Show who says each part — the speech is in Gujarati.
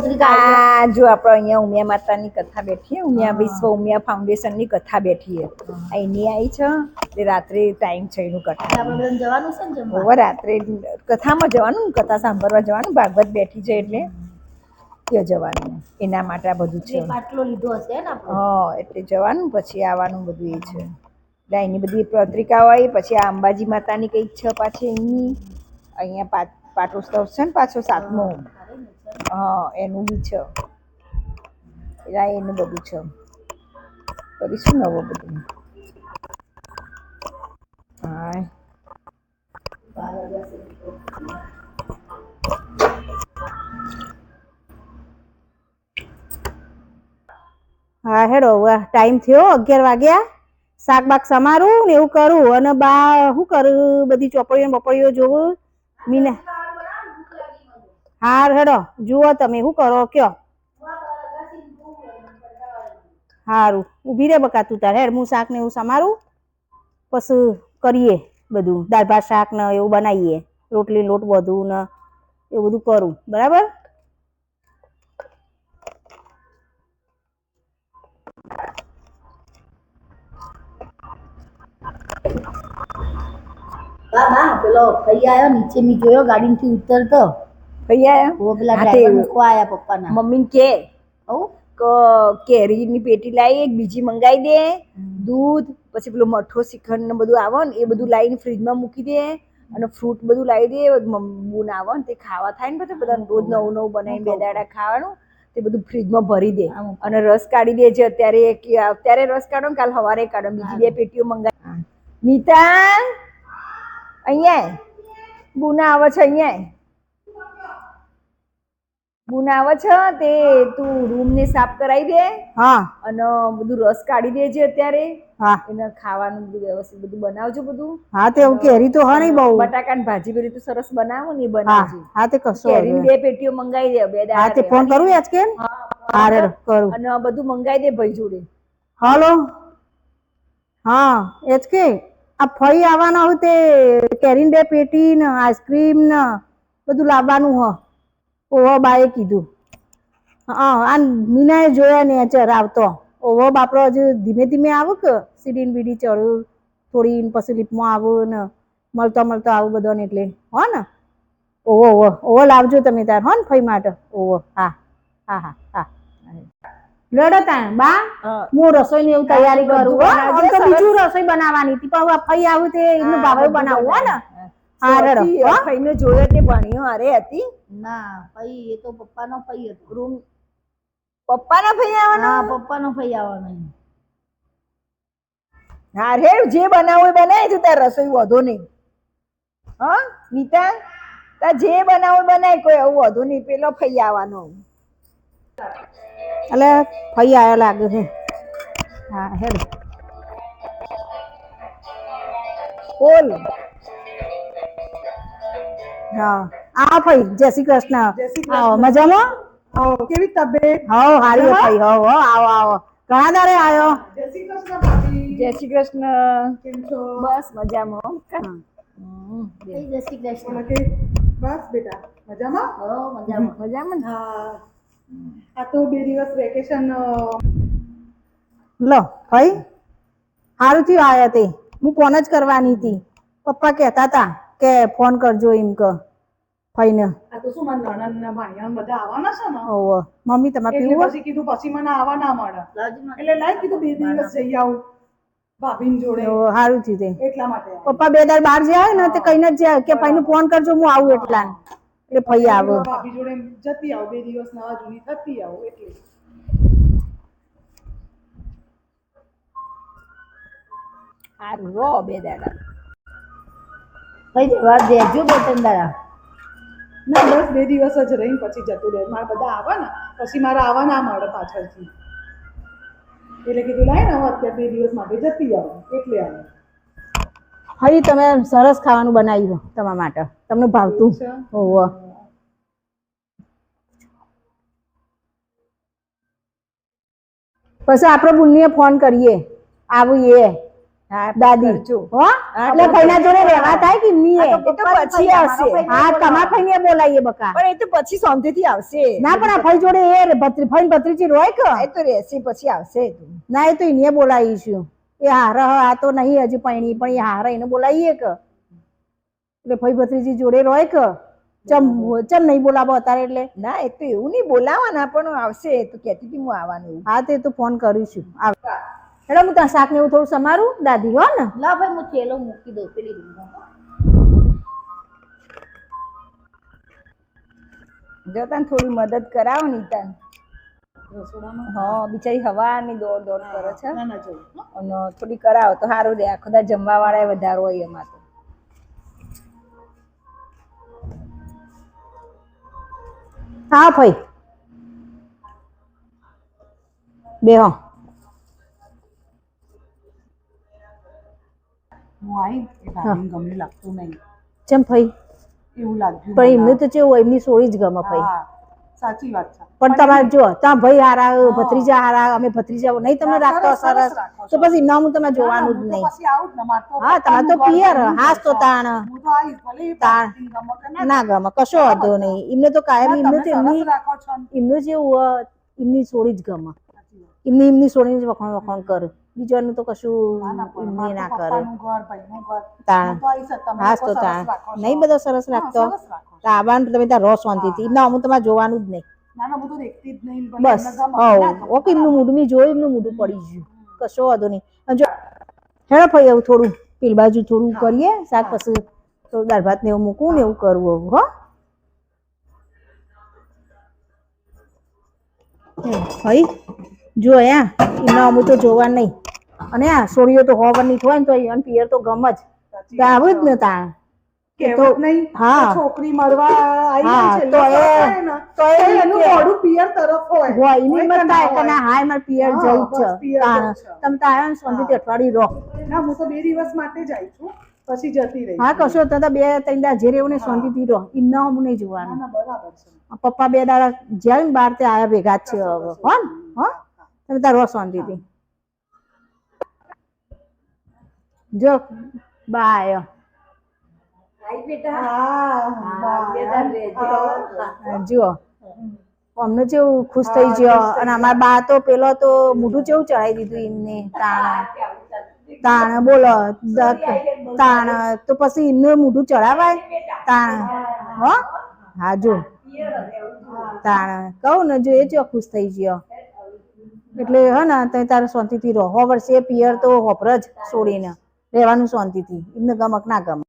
Speaker 1: આ જો આપણે અહીંયા ઉમિયા માતાની કથા બેઠીએ ઉમિયા વિશ્વ ઉમિયા ફાઉન્ડેશનની કથા બેઠીએ એની આવી છે એટલે રાત્રે ટાઈમ છે એનું કથા.
Speaker 2: જવાનું છે
Speaker 1: હવે રાત્રે કથામાં જવાનું ને કથા સાંભળવા જવાનું ભાગવત બેઠી છે એટલે ત્યાં જવાનું. એના માટે આ બધું છે.
Speaker 2: એક લીધો હશે ને
Speaker 1: હા એટલે જવાનું પછી આવવાનું બધું એ છે. એટલે એની બધી પત્રિકાઓ આવી પછી આ અંબાજી માતાની કંઈક છે પાછી એની. અહીંયા પાટોત્સવ છે ને પાછો સાતમો. હા, એનું બી છે. એટલે એનું બધું છે. કરીશું નવું બધું? હા
Speaker 3: હા, હેડો ટાઈમ થયો અગિયાર વાગ્યા. શાક બાક સમારું ને એવું કરું. અને બા, શું કરું? બધી ચોપડીઓ બપડીઓ જોવું. મીના હા હેડો, જુઓ તમે શું કરો કયો. સારું ઊભી રે બકા તું તાર, હેડ, હું શાક ને એવું સમારું. પછી કરીએ બધું, દાળ ભાત, શાક ને એવું બનાવીએ, રોટલી, લોટ, બધું ને એવું બધું કરું, બરાબર?
Speaker 2: પેલો ભાઈ આવ્યો, નીચે મી જોયો, ગાડીમાંથી ઉતરતો.
Speaker 1: કઈ
Speaker 2: ઓ પેલા ડ્રાઈવર મૂકવા આયા પપ્પાના.
Speaker 1: મમ્મીને કે
Speaker 2: હઉ
Speaker 1: કે કેરીની પેટી લાવી એક બીજી મંગાવી દે દૂધ પછી પેલું મઠો શ્રીખંડ ને બધું આવે ને એ બધું લાવીને ફ્રીજમાં મૂકી દે અને ફ્રૂટ બધું લાવી દે બૂન આવે ને તે ખાવા થાય ને પછી બધા રોજ નવું નવું બનાવીને બે દાડા ખાવાનું તે બધું ફ્રીજમાં ભરી દે. અને રસ કાઢી દે છે અત્યારે અત્યારે રસ કાઢો ને કાલ સવારે કાઢો બીજી બે પેટીઓ મંગાવી. નીતા અહીંયા બુના આવે છે અહીંયા આય. આવે છે તે તું રૂમ ને સાફ કરાવી દે
Speaker 3: હા.
Speaker 1: અને બધું રસ કાઢી દેજે અત્યારે.
Speaker 3: હા.
Speaker 1: એને ખાવાનું બધું વ્યવસ્થિત બધું બનાવજો બધું.
Speaker 3: હા તે હું કેરી તો હા નહીં બહુ.
Speaker 1: બટાકા ને ભાજી પેલી તું સરસ બનાવો ને બનાવજો.
Speaker 3: હા તે કશો કેરી
Speaker 1: બે પેટીઓ મંગાવી દે બે.
Speaker 3: હા તે ફોન કરું આજ કે હા રે કરું.
Speaker 1: અને બધું મંગાવી દે ભાઈ જોડે.
Speaker 3: હાલો. હા એજ કે આ ફઈ આવવાના હોય તે કેરીન બે પેટી ને આઈસ્ક્રીમ ને બધું લાવવાનું હ. ઓવો બાએ કીધું. હા આ મીનાએ જોયા ને ચર આવતો. ઓવો આપણો હજુ ધીમે ધીમે આવું કે સીડીન બીડી ચડ્યું થોડી પછી લીપમાં આવું ને મળતો મળતો આવું બધો ને એટલે. હો ને? ઓવો ઓવો ઓવો લાવજો તમે તાર. હો ને ફઈ માટે? ઓવો હા હા હા હા. લડો તાણ બા.
Speaker 1: હું.
Speaker 3: રસોઈ ની એવું તૈયારી કરું હો. આમ તો બીજું રસોઈ બનાવવાની હતી પણ આ ફઈ આવું તે એનું બનાવવું હો ને? હા, રેડો.
Speaker 1: જોયો તે ભણ્યો અરે હતી.
Speaker 2: ના ભાઈ એ તો પપ્પાનો ભાઈ હતો.
Speaker 1: રૂમ પપ્પાનો ભાઈ આવવાનો?
Speaker 2: હા પપ્પાનો ભાઈ આવવાનો
Speaker 1: હા રે જે બનાવવું એ બનાય તું તાર રસોઈ વધો નહીં. હા નીતા તાર જે બનાવું બનાવી કોઈ એવું વધુ નહીં પેલો ફઈ આવવાનો.
Speaker 3: એટલે ફઈ આવ્યો લાગે છે. હા હેડ.
Speaker 1: બોલ.
Speaker 3: હા. આ ભાઈ જય શ્રી કૃષ્ણ. આવો મજામાં?
Speaker 4: આવો કેવી તબિયત?
Speaker 3: હો હારી હો ફઈ હવ હો આવો આવો. ઘણા દાડે આવ્યો
Speaker 4: જય શ્રી કૃષ્ણ ભાભી.
Speaker 1: જય શ્રી કૃષ્ણ.
Speaker 4: કેમ છો?
Speaker 1: બસ મજામાં.
Speaker 2: જય. શ્રી કૃષ્ણ.
Speaker 4: બસ બેટા મજામાં?
Speaker 2: હો મજામાં.
Speaker 1: મજામાં
Speaker 4: હા. આ તો બે દિવસ વેકેશન
Speaker 3: લો ભાઈ સારું થયું આવ્યા તે. હું ફોન જ કરવાની હતી. પપ્પા કહેતા હતા કે ફોન કરજો એમ કે. ફઈને.
Speaker 4: આ તો શું મારા નણંદ ને ભાણિયા બધા આવવાના છે ને?
Speaker 3: ઓવ મમ્મી
Speaker 4: એટલે
Speaker 3: પીવું?
Speaker 4: પછી કીધું પછી મને આવવા ના મળે. એટલે લાઈ કીધું બે દિવસ જઈ આવું ભાભીની જોડે.
Speaker 3: ઓવ, સારું થયું તે.
Speaker 4: એટલા માટે
Speaker 3: પપ્પા બે દાડ બહાર જાય ને તે કઈને જ કે ભાઈને ફોન કરજો હું આવું એટલા એટલે ફઈ આવો
Speaker 4: ભાભી જોડે જતી આવું બે દિવસ નવા જૂની થતી આવું એટલે.
Speaker 1: સારું રો બે દાડા.
Speaker 2: ભાઈ જવા દેજો બે ત્રણ દાડા
Speaker 4: ના બસ બે દિવસ જ રહીને પછી જતું રહે. મારે બધા આવે ને પછી મારે આવવા ના મળે પાછળથી. એટલે કીધું લાય ને હવે અત્યારે બે દિવસ માટે જતી આવું એટલે આવે.
Speaker 3: હરી તમે સરસ ખાવાનું બનાવ્યું તમારા માટે. તમને ભાવતું? ઓવ પછી આપણે બુનીએ ફોન કરીએ. આવું એ
Speaker 1: હા
Speaker 3: દાદી. હો? એટલે ભાઈના જોડે રહેવા થાય કે નહીં
Speaker 1: એ? તો પછી આવશે.
Speaker 3: હા તમારા ભાઈને બોલાવીએ બકા.
Speaker 1: પણ એ તો પછી શાંતિથી આવશે.
Speaker 3: ના પણ આ ભાઈ જોડે એ ભત્રી ભાઈ ભત્રીજી રોય કે?
Speaker 1: એ તો રહેશે પછી આવશે
Speaker 3: ના એ તો એને બોલાવીશું. એ હાર આ તો નહીં હજી પૈણી પણ એ હાર એને બોલાવીએ કે? એટલે ભાઈ ભત્રીજી જોડે રોય કે? ચમ ચમ નહીં બોલાવો અત્યારે એટલે?
Speaker 1: ના એ તો એવું નહીં બોલાવાના પણ આવશે. તો કહેતી હતી હું આવવાનું
Speaker 3: હા તે તો ફોન કરીશું. આવ. હેડો હું ત્યાં શાક ને એવું થોડું સમારું. દાદી હો ને.
Speaker 2: લા ભાઈ હું થેલો મૂકી દઉં પેલી રૂમમાં
Speaker 1: જો તને થોડી મદદ કરાવો ની તને. હા બિચારી હવાની દોડ દોડ કરે છે.
Speaker 4: હો.
Speaker 1: અને થોડી કરાવો તો સારું રે. આખો દા જમવા વાળા વધારો હોય એમાં તો.
Speaker 3: હા ભાઈ. બે હો
Speaker 4: હું આવી એ ભાભીને ગમ્યું લાગતું નહીં.
Speaker 3: ચમ ભાઈ
Speaker 4: એવું લાગ્યું
Speaker 3: પણ એમને તો સોળી જ ગમે ભાઈ
Speaker 4: સાચી વાત છે.
Speaker 3: પણ તમારે જો ત્યાં ભાઈ હારા ભત્રીજા હારા અમે ભત્રીજા નહીં તમને રાખતો
Speaker 4: સરસ,
Speaker 3: તો પછી એમના હું તમે જોવાનું જ નહીં. હા તમારે તો પિયર હાસ તો તાણ. તાણ.
Speaker 4: ગમે ના
Speaker 3: ગમે. કશો વાંધો નહીં. એમને તો કાયમ એમને તો એમની. એમનું જેવું એમની સોળી જ ગમે. એમની એમની સોળીને જ વખાણ વખાણ કરે. બીજાનું તો કશું
Speaker 4: ના, ના, તો
Speaker 3: કરે.
Speaker 4: હું તો
Speaker 3: તો તાણ. નહીં બધો સરસ રાખતો. તો આવવાનું તમે ત્યાં રસ શાંતિથી ના હું તમારે જોવાનું જ નહીં.
Speaker 4: તો
Speaker 3: બસ. હવ. ઓકે એમનું મોઢું મેં જોયું એમનું મૂડું પડી ગયું કશો વાંધો નહીં. જો હેડો ભાઈ એવું થોડું પેલી બાજુ થોડું કરીએ શાક પછી થોડું દાળ ભાત ને એવું મૂકવું ને એવું કરવું એવું હો. હમ, ભાઈ. જો અહીંયા એમના અમુક તો જોવા નહીં. અને આ સોળીઓ તો હોવાની હોય ને તો અહીંયા પિયર તો ગમ જ.
Speaker 4: સાચી
Speaker 3: જ ને.
Speaker 4: કે છોકરી આવી છે,
Speaker 3: તો
Speaker 4: એટલે
Speaker 3: એ-
Speaker 4: થાય ને,
Speaker 3: તો એ
Speaker 4: તો એનું મોઢું પિયર તરફ હોય.
Speaker 3: હોય એની
Speaker 4: હોય
Speaker 3: હિંમત
Speaker 4: કે ના
Speaker 3: થાય કે ના
Speaker 4: હાય
Speaker 3: મારે પિયર જવું છે.
Speaker 4: પિયર
Speaker 3: તાણ.
Speaker 4: જવું છે.
Speaker 3: તમે તો આવ્યા ને શાંતિથી અઠવાડિયું રહો
Speaker 4: ના હું તો બે દિવસ માટે જ આવી છું. પછી જતી રહી
Speaker 3: હા કશો તો તો બે ત્રણ દાડા જે રહેવું ને શાંતિથી રહો એમના હું નહીં જોવાનું.
Speaker 4: ના
Speaker 3: પપ્પા બે દાડા જ્યાં ને બહાર તે આયા ભેગા જ છે હવે. હો ને હો તમે તાર રહો શાંતિથી જો, બાય. જુઓ. અમને જેવું ખુશ થઈ ગયો અને અમારા બા તો પેલો તો મોઢું જેવું ચડાવી દીધું એમને, તાણ. તાણ, બોલો તાણ, તો પછી એમને મોઢું ચડાવાય? તાણ. હો? હા, જો. તાણ. કહું ને, જો એ જો ખુશ થઈ ગયો. એટલે હે ને તઈ તારે શાંતિથી રહો. વર્ષે પિયર તો હોપર જ છોડીને રહેવાનું શાંતિથી. એમને ગમક ના ગમે